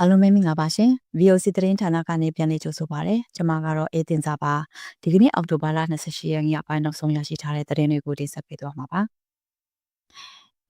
အားလုံးပဲမင်္ဂလာပါရှင် VOC သတင်းဌာနကနေပြန်လည်ကြိုဆိုပါရစေကျွန်မကတော့အေးတင်စာပါဒီကနေ့အောက်တိုဘာလ28ရက်နေ့အပိုင်းနောက်ဆုံးရရှိထားတဲ့သတင်းတွေကိုတင်ဆက်ပေးသွားမှာပါ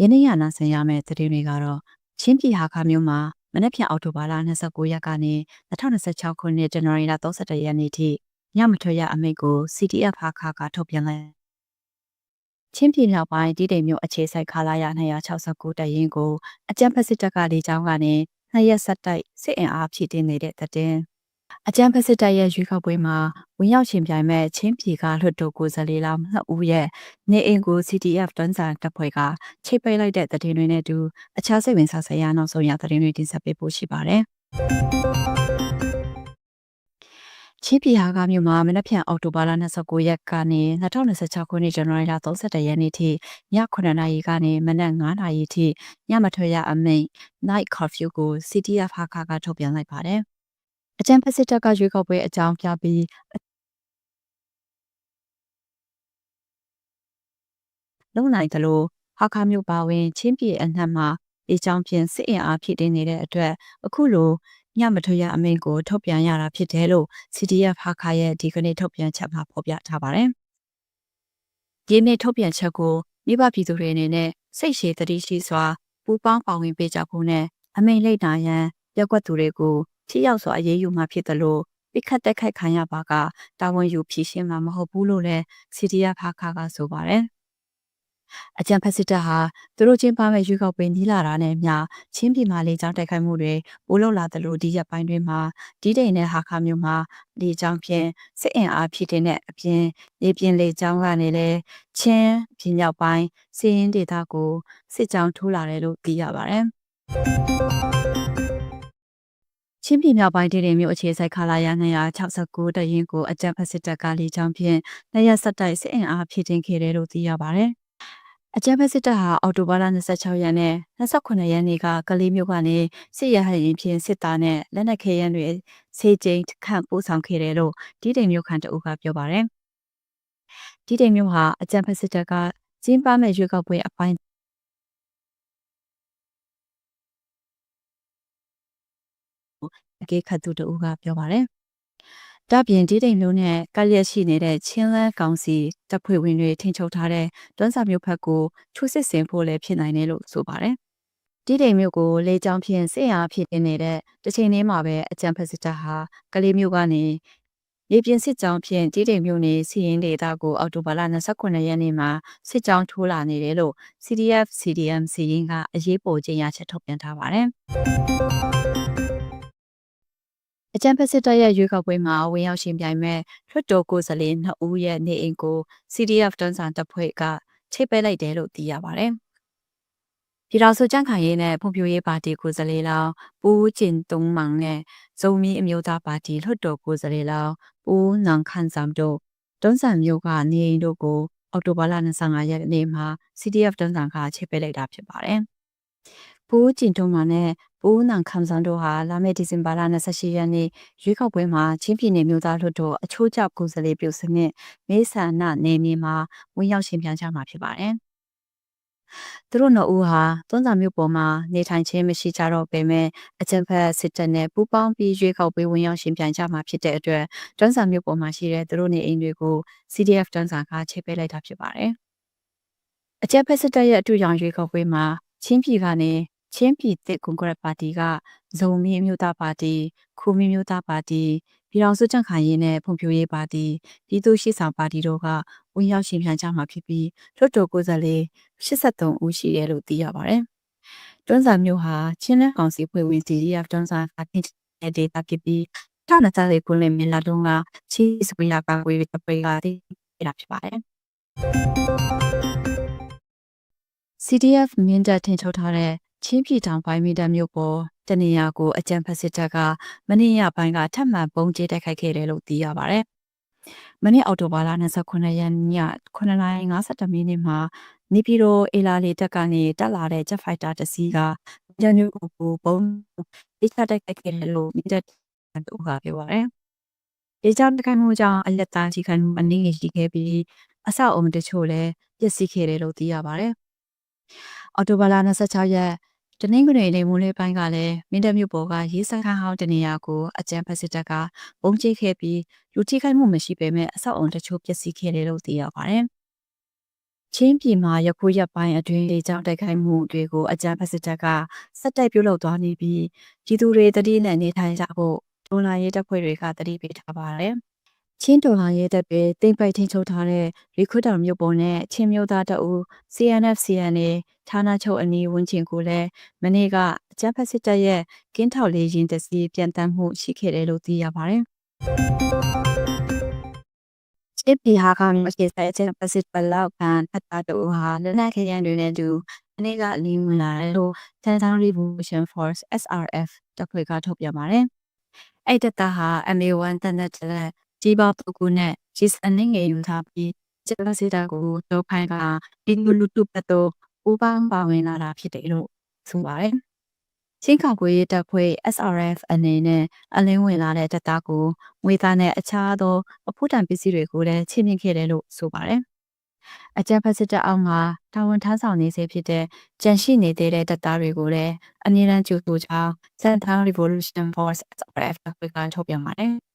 ယနေ့ရနာဆင်ရမယ့်သတင်းတွေကတော့ချင်းပြည်ဟာခမြို့မှာမနေ့ဖြန်အောက်တိုဘာလ29ရက်ကနေ2026ခုနှစ်ဇန်နဝါရီလ31ရက်နေ့ထိညမထွက်ရအမိန့်ကို CTF ဟာခါကထုတ်ပြန်လိုက်ချင်းပြည်နယ်ပိုင်းတိတိမ်မြို့အခြေစိုက်ခလာရ269တရင်ကိုအကြံဖက်စစ်တပ်ကလေကြောင်းကနေ နှစ်ရက်ဆက်တိုက်စစ်အင်အားဖြည့်တင်းနေတဲ့တဲ့အကြံဖက်စစ်တပ်ရဲ့ရွေးကောက်ပွဲမှာဝင်ရောက်ရှင်ပြိုင်မဲ့ချင်းပြည်ကလွှတ်တော်ကိုယ်စားလှယ်လောင်းနှစ်ဦးရဲ့နေအိမ်ကို CTF တန်းစာတပ်ဖွဲ့ကချိတ်ပိတ်လိုက်တဲ့တဲ့တွေနဲ့အတူအခြားစိတ်ဝင်စားစရာနောက်ဆုံးရတဲ့တွေတင်ဆက်ပေးဖို့ရှိပါတယ် ချင်းပြည်ဟာကမြို့မှာမနက်ဖြန်အောက်တိုဘာလ29ရက်ကနေ2026ခုနှစ်ဇန်နဝါရီလ31ရက်နေ့ထိည9နာရီကနေမနက်9နာရီထိညမထွက်ရအမိန့် night curfew ကို CTF ဟာကကထုတ်ပြန်လိုက်ပါတယ်။အကြံဖက်စစ်တပ်ကရွေးကောက်ပွဲအကြောင်းပြပြီးလုံနိုင်သလိုဟာခါမြို့ပါဝင်ချင်းပြည်အနှံ့မှာဒီကြောင့်ဖြင့်စစ်အင်အားဖြည့်တင်းနေတဲ့အတွက်အခုလို ညမထွေရအမိန့်ကိုထုတ်ပြန်ရတာဖြစ်တယ်လို့ CDF ဟာခါရဲ့ဒီကနေ့ထုတ်ပြန်ချက်မှာဖော်ပြထားပါတယ်။ဒီနေ့ထုတ်ပြန်ချက်ကိုမိဘပြည်သူတွေအနေနဲ့စိတ်ရှည်တတိရှိစွာပူးပေါင်းပါဝင်ပေးကြဖို့နဲ့အမိန့်လိတ်နာရန်ရက်ွက်သူတွေကိုထိရောက်စွာအရေးယူမှဖြစ်တယ်လို့ပိခတ်တက်ခိုက်ခံရပါကတာဝန်ယူဖြည့်ရှင်းမှာမဟုတ်ဘူးလို့လည်း CDF ဟာခါကဆိုပါတယ်။ အကြံဖက်စစ်တပ်ဟာသူတို့ချင်းပါမဲ့ရွေးကောက်ပွဲနီးလာတာနဲ့မျှချင်းပြည်မှာလေကြောင်းတိုက်ခိုက်မှုတွေပိုလုပ်လာသလိုဒီရက်ပိုင်းတွင်မှာဒီဒိန်နဲ့ဟာခါမျိုးမှာလေကြောင်းဖြင့်စစ်အင်အားဖြစ်တဲ့အပြင်လေပြင်းလေကြောင်းကနေလည်းချင်းပြည်မြောက်ပိုင်းစီးရင်ဒေသကိုစစ်ကြောင်းထိုးလာတယ်လို့သိရပါတယ်ချင်းပြည်မြောက်ပိုင်းတည်တည်မြို့အခြေစိုက်ခလာရ269တရင်ကိုအကြက်ဖက်စစ်တပ်ကလေကြောင်းဖြင့်နှစ်ရက်ဆက်တိုက်စစ်အင်အားဖြည့်တင်းခဲ့တယ်လို့သိရပါတယ် အကြမ်းဖက်စစ်တပ်ဟာအော်တိုဘာလ26ရက်နဲ့28ရက်နေ့ကကလေးမျိုးကနေစစ်ရဟရင်ဖြင့်စစ်သားနဲ့လက်နက်ခဲယမ်းတွေစေကျိန်ခန့်ပို့ဆောင်ခဲ့တယ်လို့ဒီတိမ်မျိုးခန့်တအုပ်ကပြောပါတယ်။ဒီတိမ်မျိုးဟာအကြမ်းဖက်စစ်တပ်ကကျင်းပမဲ့ရွေးကောက်ပွဲအပိုင်းအကေခတ်သူတအုပ်ကပြောပါတယ်။ ဒါပြင်ဒီတိမ်မျိုးနဲ့ကလျက်ရှိနေတဲ့ချင်းလန်းကောင်စီတပ်ဖွဲ့ဝင်တွေထိန်းချုပ်ထားတဲ့တွန်းစာမျိုးဖက်ကိုချိုးစစ်ဆင်ဖို့လည်းဖြစ်နိုင်တယ်လို့ဆိုပါတယ်။ဒီတိမ်မျိုးကိုလေကြောင်းဖြင့်စစ်အားဖြစ်နေတဲ့တစ်ချိန်လေးမှာပဲအကြံဖက်စစ်တပ်ဟာကလေးမျိုးကနေရေပြင်စစ်ကြောင်းဖြင့်ဒီတိမ်မျိုးနေစီရင်ဒေတာကိုအော်တိုဘာလ29ရက်နေ့မှာစစ်ကြောင်းထိုးလာနေတယ်လို့ CDF CDM စီရင်ကအရေးပေါ်ကြေညာချက်ထုတ်ပြန်ထားပါတယ်။ အကြံဖက်စစ်တပ်ရဲ့ရွေးကောက်ပွဲမှာဝင်ရောက်ရှင်ပြိုင်မဲ့လွှတ်တော်ကိုယ်စားလှယ်နှစ်ဦးရဲ့နေအိမ်ကို CDF တန်းစာတပ်ဖွဲ့ကချိတ်ပဲလိုက်တယ်လို့သိရပါတယ်။ပြည်တော်စုကြန့်ခိုင်ရေးနဲ့ဖွံ့ဖြိုးရေးပါတီကိုယ်စားလှယ်လောင်းပူးကျင်တုံးမောင်နဲ့ဇုံမီအမျိုးသားပါတီလွှတ်တော်ကိုယ်စားလှယ်လောင်းပူးနန်ခန်ဆမ်တို့တွန်းဆန်မျိုးကနေအိမ်တို့ကိုအောက်တိုဘာလ25ရက်နေ့မှာ CDF တန်းစာကချိတ်ပဲလိုက်တာဖြစ်ပါတယ်။ပူးကျင်တုံးမောင်နဲ့ ဦးနန်ခမ်ဆန်တို့ဟာလာမယ့်ဒီဇင်ဘာလ28ရက်နေ့ရွေးကောက်ပွဲမှာချင်းပြည်နယ်မျိုးသားလွှတ်တော်အချိုးကျကိုယ်စားလှယ်ပြုစနစ်မေဆန္ဒနယ်မြေမှာဝင်ရောက်ရှင်ပြိုင်ကြမှာဖြစ်ပါတယ်။သူတို့နှစ်ဦးဟာသွန်းစာမျိုးပေါ်မှာနေထိုင်ခြင်းမရှိကြတော့ပေမဲ့အကြံဖက်စစ်တပ်နဲ့ပူးပေါင်းပြီးရွေးကောက်ပွဲဝင်ရောက်ရှင်ပြိုင်ကြမှာဖြစ်တဲ့အတွက်တွန်းစာမျိုးပေါ်မှာရှိတဲ့သူတို့နေအိမ်တွေကို CDF တွန်းစာကချိတ်ပေးလိုက်တာဖြစ်ပါတယ်။အကြံဖက်စစ်တပ်ရဲ့အတူရောင်ရွေးကောက်ပွဲမှာချင်းပြည်ကနေ ချင်းပြည်သစ်ကွန်ဂရက်ပါတီကဇုံမီမျိုးသားပါတီခူမီမျိုးသားပါတီပြည်တော်စုကြံ့ခိုင်ရေးနဲ့ဖွံ့ဖြိုးရေးပါတီပြည်သူ့ရှိဆောင်ပါတီတို့ကဝင်ရောက်ရှင်ပြိုင်ကြမှာဖြစ်ပြီးလွှတ်တော်ကိုယ်စားလှယ်83ဦးရှိတယ်လို့သိရပါတယ်။တွန်းစာမျိုးဟာချင်းလန်းကောင်စီဖွဲ့ဝင် CDF တွန်းစာအကင်းတဲ့ဒေတာဖြစ်ပြီးထောက်နသားလေးကိုလည်းမြင်လာတော့ကချီစပီယာပါဝေးတပိကတည်ရဖြစ်ပါတယ်။ CDF မင်းတပ်ထင်ချုပ်ထားတဲ့ ချင်းပြည်တောင်ပိုင်းမီတာမြို့ပေါ်တနေရာကိုအကြံဖက်စစ်တပ်ကမနေ့ရပိုင်းကထပ်မံပုံကျဲတိုက်ခိုက်ခဲ့တယ်လို့သိရပါဗျ။မနေ့အောက်တိုဘာလ29ရက်ည9:52မိနစ်မှာနေပြည်တော်အေလာလီတက်ကနေတက်လာတဲ့ဂျက်ဖိုက်တာတစ်စီးကညညကိုပုံတိကျတိုက်ခိုက်ခဲ့တယ်လို့မီတာတူကပြောပါဗျ။ဒီကြောင့်တခိုင်မှုကြောင့်အလက်သားကြီးခံမနေရှိခဲ့ပြီးအဆောက်အုံတချို့လည်းပျက်စီးခဲ့တယ်လို့သိရပါတယ်။အော်တိုဘာလ26ရက် တနင်္ဂနွေနေ့မိုးလေးပိုင်းကလည်းမင်းတပ်မြို့ပေါ်ကရေးစခန်းဟောင်းတနေရာကိုအကြမ်းဖက်စစ်တပ်ကပုံကျိခဲ့ပြီးလူထိခိုက်မှုမရှိပေမဲ့အဆောက်အုံတချို့ပျက်စီးခဲ့တယ်လို့သိရပါတယ်။ချင်းပြည်မှာရခိုးရက်ပိုင်းအတွင်းလေကြောင်းတိုက်ခိုက်မှုတွေကိုအကြမ်းဖက်စစ်တပ်ကစက်တိုက်ပြုလုပ်သွားနေပြီးပြည်သူတွေတတိနဲ့နေထိုင်ကြဖို့ဒေါ်လာရေးတပ်ဖွဲ့တွေကတတိပေးထားပါတယ်။ ချင်းတော်လာရဲတပ်တွေတိမ့်ပိုက်ထင်းချုပ်ထားတဲ့ရီခွတ်တော်မြို့ပေါ်နဲ့ချင်းမြို့သားတအူ CNF CNA ဌာနချုပ်အနီးဝန်းကျင်ကိုလည်းမနေ့ကအကြမ်းဖက်စစ်တပ်ရဲ့ကင်းထောက်လေးရင်တစီပြန်တမ်းမှုရှိခဲ့တယ်လို့သိရပါတယ်။ချစ်ပီဟာကမရှိတဲ့အချက်ပစစ်ပလောက်ကန်ထပ်တာတူဟာလက်နက်ခဲယမ်းတွေနဲ့တူမနေ့ကအလင်းဝင်လာတယ်လို့ Tanzania Revolution Force SRF တပ်ဖွဲ့ကထုတ်ပြန်ပါတယ်။အဲ့တပ်သားဟာ MA1 တနက်တဲ့ကြီး ပါပုဂ္ဂိုလ်နဲ့ဂျစ်အနှင်းငယ်ယူထားပြီးကျက်စစ်တာကိုတော့ဖိုင်ကဒီလူလူတုပတ်တော့ပူးပေါင်းပါဝင်လာတာဖြစ်တယ်လို့ဆိုပါတယ်။ချင်းကောက်ကွေးတပ်ဖွဲ့ SRF အနေနဲ့အလင်းဝင်လာတဲ့တပ်သားကိုငွေသားနဲ့အခြားသောအဖို့တံပစ္စည်းတွေကိုလည်းချင်းမြင့်ခဲ့တယ်လို့ဆိုပါတယ်။အကြမ်းဖက်စစ်တပ်အောက်မှာတာဝန်ထမ်းဆောင်နေစေဖြစ်တဲ့ကြန့်ရှိနေသေးတဲ့တပ်သားတွေကိုလည်းအမြဲတမ်းကြိုဆိုကြောင်း Central Revolution Force SRF ကထုတ်ပြန်ပါတယ်။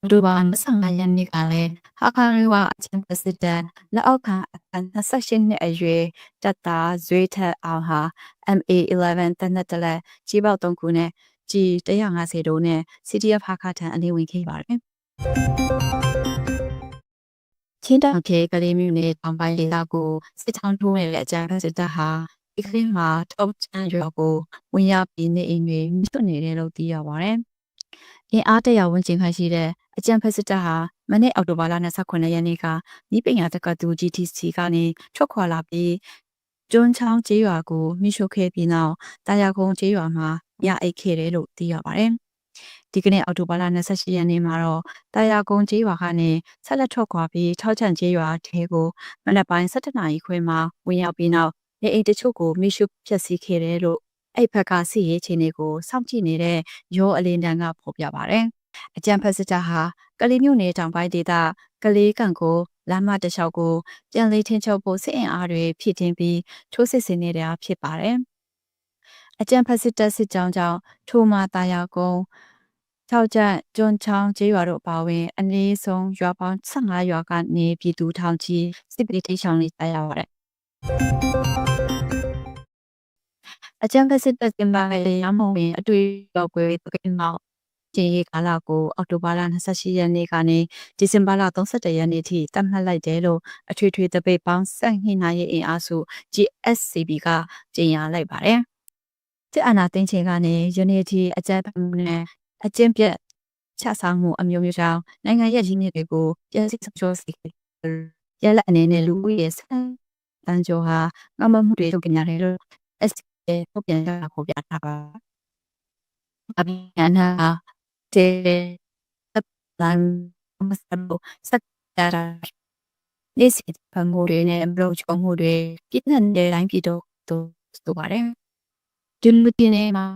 အောက်တိုဘာ25ရက်နေ့ကလည်းဟာခါရီဝအချင်းပစစ်တန်လက်အောက်ခံအသက်28နှစ်အရွယ်တပ်သားဇွေးထက်အောင်ဟာ MA11 တနက်တလက်ကြီးပေါက်3ခုနဲ့ကြီး150တို့နဲ့ CTF ဟာခထံအလေးဝင်ခဲ့ပါတယ်ချင်းတောင်ခေကလေးမျိုးနဲ့တောင်ပိုင်းဒေသကိုစစ်ချောင်းထိုးနေတဲ့အကြမ်းဖက်စစ်တပ်ဟာဒီကလေးမှာတော့ချမ်းရွာကိုဝင်ရောက်ပြီးနေအိမ်တွေမြွတ်နေတယ်လို့သိရပါတယ်။ အင်အားတရာဝန်ကျင်ခန့်ရှိတဲ့အကြံဖက်စစ်တပ်ဟာမနေ့အောက်တိုဘာလ29ရက်နေ့ကနီးပညာတက္ကသိုလ် GTC ကနေထွက်ခွာလာပြီးကျွန်းချောင်းကျေးရွာကိုမိရှုခဲ့ပြီးနောက်တာယာကုန်းကျေးရွာမှာရအိတ်ခဲ့တယ်လို့သိရပါတယ်။ဒီကနေ့အောက်တိုဘာလ28ရက်နေ့မှာတော့တာယာကုန်းကျေးရွာကနေဆက်လက်ထွက်ခွာပြီးထောက်ချန်ကျေးရွာထဲကိုမနက်ပိုင်း7:00နာရီခွဲမှာဝင်ရောက်ပြီးနောက်နေအိမ်တချို့ကိုမိရှုဖျက်ဆီးခဲ့တယ်လို့ အဲ့ဘက်ကစီရေးချင်းတွေကိုစောင့်ကြည့်နေတဲ့ရောအလင်းတန်းကဖော်ပြပါတယ်။အကြံဖက်စစ်တပ်ဟာကလေးမျိုးနယ်တောင်ပိုင်းဒေသကလေးကန်ကိုလမ်းမတစ်လျှောက်ကိုပြန်လေးထင်းချုပ်ဖို့စစ်အင်အားတွေဖြည့်တင်းပြီးထိုးစစ်ဆင်နေတာဖြစ်ပါတယ်။အကြံဖက်စစ်တပ်စစ်ကြောင်းကြောင့်ထိုမာတာယာကုန်း၆ကျန်ကျွန်းချောင်းကျေးရွာတို့အပါအဝင် အနည်းဆုံးရွာပေါင်း15ရွာကနေပြည်သူထောင်ချီစစ်ပရိတိရှောင်းနေကြရပါတယ်။ အကြံဖက်စစ်တပ်ကျင်းပခဲ့တဲ့ရမုံပင်အတွေ့အကြုံပွဲတကိမောက်ကျင်းရေးကာလကိုအောက်တိုဘာလ28ရက်နေ့ကနေဒီဇင်ဘာလ31ရက်နေ့ထိသတ်မှတ်လိုက်တယ်လို့အထွေထွေတပိတ်ပေါင်းစက်ဟင်းနာရေးအင်အားစု GSCB ကကြေညာလိုက်ပါတယ်။စစ်အာဏာသိမ်းချိန်ကနေယနေ့ထိအကြမ်းဖက်မှုနဲ့အကျင့်ပြတ်ချဆောင်မှုအမျိုးမျိုးကြောင့်နိုင်ငံရဲ့ရင်းမြစ်တွေကိုပြည်စည်းဆောင်ကျော်စီရလက်အနေနဲ့လူဦးရေဆန်းတန်းကျော်ဟာငမမှုတွေလု ရဲ့ထုတ်ပြန်ချက်ကိုပြထားပါအဘိညာဏတေတပ်လန်မစဘောစက်တာနေစီပံငိုတွေနဲ့ဘလော့ချုံမှုတွေပြည့်နေတဲ့တိုင်းပြည်တော်တို့ဆိုပါတယ်ဒီလူတင်နေမှာ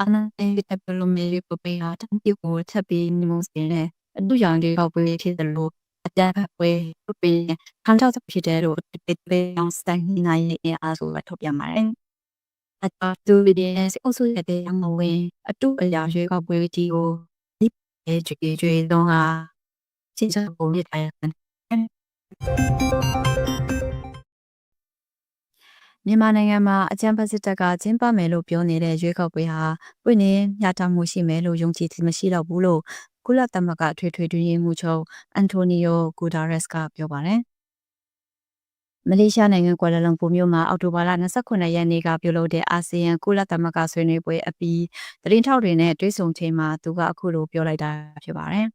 အနန္တတပ်လုံးမျိုးပပေးတာတန်တီကိုထပ်ပြီးနိမုန်စင်နဲ့အတူရောင်တွေပေါ့ပေးဖြစ်တယ်လို့အတန်ဖက်ပွဲပပေးခံချောက်ဖြစ်တယ်လို့တိတိအောင်စတိုင်နိုင်ရဲ့အားဆိုထုတ်ပြန်ပါတယ် အတာသူဗီဒီယိုစစ်အုပ်စုရဲ့တဲ့ရမဝင်အတူအရာရွေးကောက်ပွဲကြီးကိုဒီအဲကြွေကြွေတော့ဟာစင်စပုံရတိုင်းမြန်မာနိုင်ငံမှာအကြံဖက်စစ်တပ်ကကျင်းပမယ်လို့ပြောနေတဲ့ရွေးကောက်ပွဲဟာပွင့်နေညတာမှုရှိမယ်လို့ယုံကြည်မရှိတော့ဘူးလို့ကုလသမဂ္ဂထွေထွေတွင်ရေးမှူးချုပ်အန်တိုနီယိုဂူဒါရက်စ်ကပြောပါတယ်။ မလေးရှားနိုင်ငံကွာလာလမ်ပူမြို့မှာအောက်တိုဘာလ29ရက်နေ့ကပြုလုပ်တဲ့အာဆီယံကုလသမဂ္ဂဆွေးနွေးပွဲအပြီးသတင်းထောက်တွေနဲ့တွေ့ဆုံချိန်မှာသူကအခုလိုပြောလိုက်တာဖြစ်ပါတယ်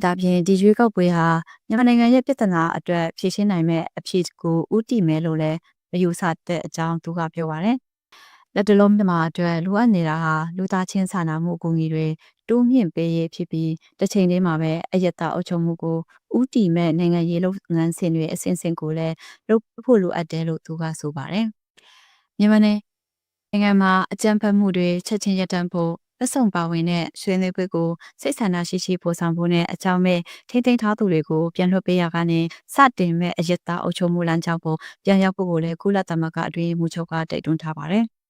။ဒါပြင်ဒီရွေးကောက်ပွဲဟာမြန်မာနိုင်ငံရဲ့ပြည်ထနာအတွက်ဖြည့်ရှင်းနိုင်မဲ့အဖြေကိုဥတည်မယ်လို့လည်းမယူဆတဲ့အကြောင်းသူကပြောပါတယ်။ လက်တလုံးမြန်မာအတွက်လိုအပ်နေတာဟာလူသားချင်းစာနာမှုအကူအညီတွေတိုးမြင့်ပေးရေးဖြစ်ပြီးတစ်ချိန်တည်းမှာပဲအယက်တာအုပ်ချုပ်မှုကိုဥတီမဲ့နိုင်ငံရေးလုပ်ငန်းစဉ်တွေအစဉ်စဉ်ကိုလည်းလုပ်ဖို့လိုအပ်တယ်လို့သူကဆိုပါတယ်။မြန်မာနိုင်ငံမှာအကြမ်းဖက်မှုတွေချက်ချင်းရပ်တန့်ဖို့လက်ဆောင်ပါဝင်တဲ့ဆွေးနွေးပွဲကိုစိတ်ဆန္ဒရှိရှိပို့ဆောင်ဖို့နဲ့အကြောင်းမဲ့ထိမ့်သိမ်းထားသူတွေကိုပြန်လွှတ်ပေးရကနေစတင်မဲ့အယက်သားအုပ်ချုပ်မှုလမ်းကြောင်းပေါ်ပြန်ရောက်ဖို့ကိုလည်းကုလသမဂ္ဂအတွင်းမူချုပ်ကတိုက်တွန်းထားပါတယ်